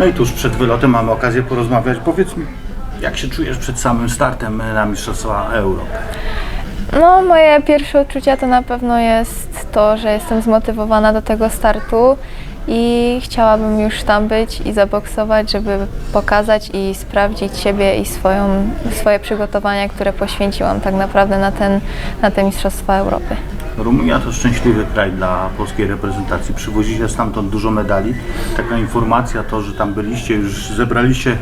No i tuż przed wylotem mamy okazję porozmawiać. Powiedz mi, jak się czujesz przed samym startem na Mistrzostwa Europy? No, moje pierwsze uczucia to na pewno jest to, że jestem zmotywowana do tego startu i chciałabym już tam być i zaboksować, żeby pokazać i sprawdzić siebie i swoją, swoje przygotowania, które poświęciłam tak naprawdę na, ten, na te Mistrzostwa Europy. Rumunia to szczęśliwy kraj dla polskiej reprezentacji. Przywozicie stamtąd dużo medali. Taka informacja to, że tam byliście, już zebraliście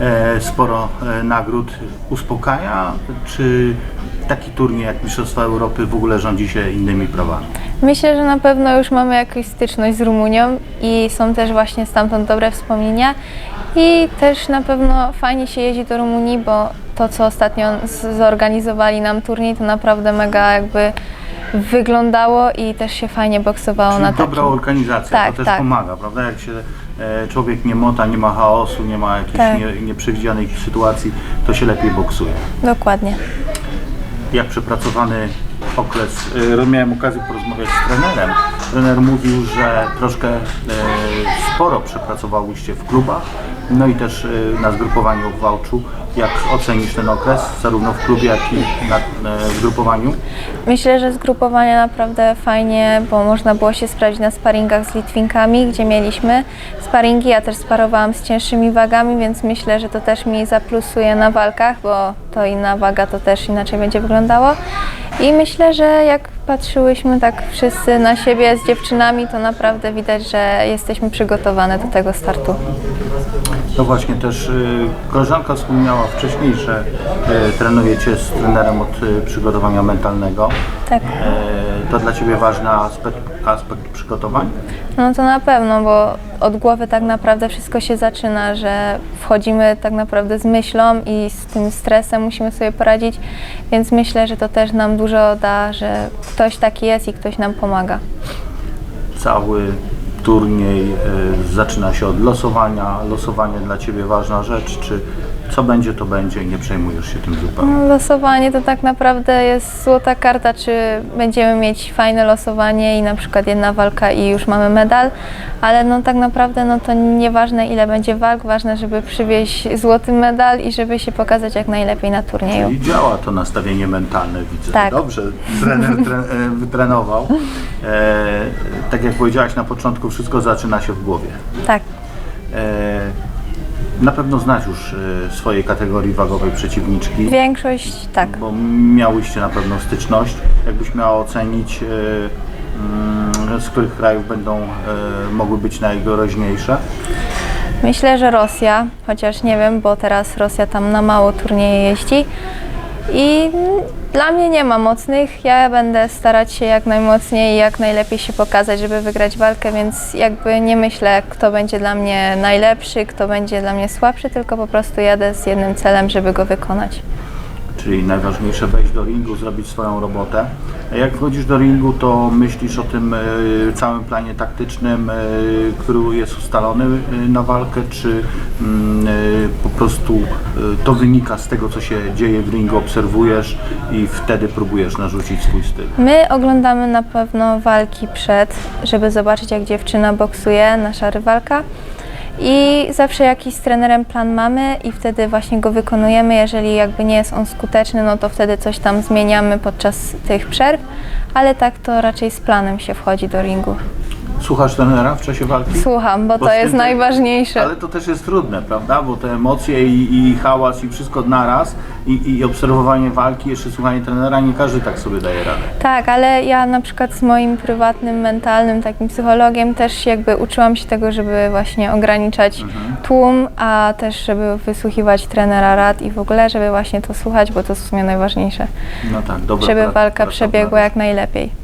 e, sporo e, nagród, uspokaja? Czy taki turniej jak Mistrzostwa Europy w ogóle rządzi się innymi prawami? Myślę, że na pewno już mamy jakąś styczność z Rumunią i są też właśnie stamtąd dobre wspomnienia. I też na pewno fajnie się jeździ do Rumunii, bo to, co ostatnio zorganizowali nam turniej, to naprawdę mega jakby wyglądało i też się fajnie boksowało Czyli na dobra takim. organizacja, Tak, to też tak. pomaga, prawda? Jak się e, człowiek nie mota, nie ma chaosu, nie ma jakichś Tak. nie, nieprzewidzianych sytuacji, to się lepiej boksuje. Dokładnie. jak przepracowany okres. Y, Miałem okazję porozmawiać z trenerem. Trener mówił, że troszkę e, sporo przepracowałyście w klubach, no i też e, na zgrupowaniu w Wałczu. Jak ocenisz ten okres, zarówno w klubie, jak i na, w zgrupowaniu? Myślę, że zgrupowanie naprawdę fajnie, bo można było się sprawdzić na sparingach z Litwinkami, gdzie mieliśmy sparingi. Ja też sparowałam z cięższymi wagami, więc myślę, że to też mi zaplusuje na walkach, bo to inna waga to też inaczej będzie wyglądało. I myślę, że jak patrzyłyśmy tak wszyscy na siebie z dziewczynami, to naprawdę widać, że jesteśmy przygotowane do tego startu. No właśnie też y, koleżanka wspomniała wcześniej, że y, trenujecie z trenerem od y, przygotowania mentalnego. Tak. E, to dla Ciebie ważny aspekt, aspekt przygotowań? No to na pewno, bo od głowy tak naprawdę wszystko się zaczyna, że wchodzimy tak naprawdę z myślą i z tym stresem musimy sobie poradzić, więc myślę, że to też nam dużo da, że ktoś taki jest i ktoś nam pomaga. Cały turniej y, zaczyna się od losowania. Losowanie dla Ciebie ważna rzecz, czy co będzie, to będzie i nie przejmujesz się tym zupełnie. No, losowanie to tak naprawdę jest złota karta, czy będziemy mieć fajne losowanie i na przykład jedna walka i już mamy medal, ale no tak naprawdę no to nieważne ile będzie walk, ważne, żeby przywieźć złoty medal i żeby się pokazać jak najlepiej na turnieju. I działa to nastawienie mentalne, widzę. Tak. Dobrze, trener tre, e, wytrenował. E, tak jak powiedziałaś na początku, wszystko zaczyna się w głowie. Tak. E, na pewno znasz już e, swojej kategorii wagowej przeciwniczki. Większość tak. Bo miałyście na pewno styczność. Jakbyś miała ocenić, e, mm, z których krajów będą e, mogły być najgroźniejsze? Myślę, że Rosja, chociaż nie wiem, bo teraz Rosja tam na mało turnieje jeździ. I dla mnie nie ma mocnych. Ja będę starać się jak najmocniej i jak najlepiej się pokazać, żeby wygrać walkę, więc jakby nie myślę, kto będzie dla mnie najlepszy, kto będzie dla mnie słabszy, tylko po prostu jadę z jednym celem, żeby go wykonać. Czyli najważniejsze wejść do ringu, zrobić swoją robotę. Jak wchodzisz do ringu, to myślisz o tym e, całym planie taktycznym, e, który jest ustalony e, na walkę, czy mm, po prostu to wynika z tego, co się dzieje w ringu, obserwujesz i wtedy próbujesz narzucić swój styl? My oglądamy na pewno walki przed, żeby zobaczyć jak dziewczyna boksuje, nasza rywalka. I zawsze jakiś z trenerem plan mamy i wtedy właśnie go wykonujemy. Jeżeli jakby nie jest on skuteczny, no to wtedy coś tam zmieniamy podczas tych przerw, ale tak to raczej z planem się wchodzi do ringu. Słuchasz trenera w czasie walki? Słucham, bo Bo to jest tym- najważniejsze. Ale to też jest trudne, prawda? Bo te emocje i, i hałas i wszystko naraz i, i obserwowanie walki, jeszcze słuchanie trenera, nie każdy tak sobie daje radę. Tak, ale ja na przykład z moim prywatnym, mentalnym takim psychologiem też jakby uczyłam się tego, żeby właśnie ograniczać tłum, a też żeby wysłuchiwać trenera rad i w ogóle, żeby właśnie to słuchać, bo to jest w sumie najważniejsze, No tak, dobra. żeby walka przebiegła jak najlepiej.